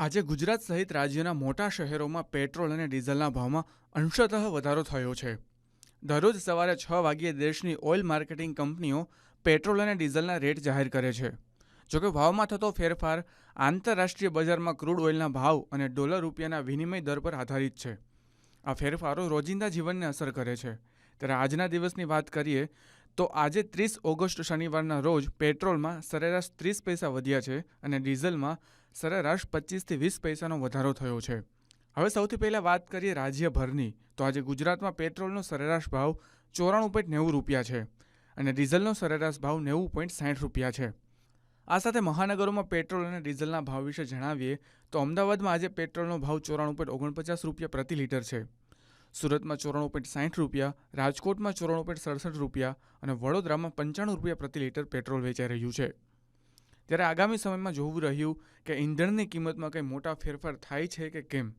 આજે ગુજરાત સહિત રાજ્યના મોટા શહેરોમાં પેટ્રોલ અને ડીઝલના ભાવમાં અંશતઃ વધારો થયો છે. દરરોજ સવારે છ વાગ્યે દેશની ઓઇલ માર્કેટિંગ કંપનીઓ પેટ્રોલ અને ડીઝલના રેટ જાહેર કરે છે. જોકે ભાવમાં થતો ફેરફાર આંતરરાષ્ટ્રીય બજારમાં ક્રૂડ ઓઇલના ભાવ અને ડોલર રૂપિયાના વિનિમય દર પર આધારિત છે. આ ફેરફારો રોજિંદા જીવનને અસર કરે છે. ત્યારે આજના દિવસની વાત કરીએ તો આજે ત્રીસ ઓગસ્ટ શનિવારના રોજ પેટ્રોલમાં સરેરાશ ત્રીસ પૈસા વધ્યા છે અને ડીઝલમાં સરેરાશ પચીસથી વીસ પૈસાનો વધારો થયો છે. હવે સૌથી પહેલાં વાત કરીએ રાજ્યભરની. તો આજે ગુજરાતમાં પેટ્રોલનો સરેરાશ ભાવ ચોરાણું પોઈન્ટ નેવું રૂપિયા છે અને ડીઝલનો સરેરાશ ભાવ નેવું પોઈન્ટ સાઠ રૂપિયા છે. આ સાથે મહાનગરોમાં પેટ્રોલ અને ડીઝલના ભાવ વિશે જણાવીએ તો અમદાવાદમાં આજે પેટ્રોલનો ભાવ ચોરાણું પોઈન્ટ ઓગણપચાસ રૂપિયા પ્રતિ લીટર છે. સુરતમાં ચોરાણું પોઈન્ટ સાઠ રૂપિયા, રાજકોટમાં ચોરાણું પોઈન્ટ સડસઠ રૂપિયા અને વડોદરામાં પંચાણું રૂપિયા પ્રતિ લીટર પેટ્રોલ વેચાઈ રહ્યું છે. ત્યારે આગામી સમયમાં જોવું રહ્યું કે ઈંધણની કિંમતમાં કંઈ મોટા ફેરફાર થાય છે કે કેમ?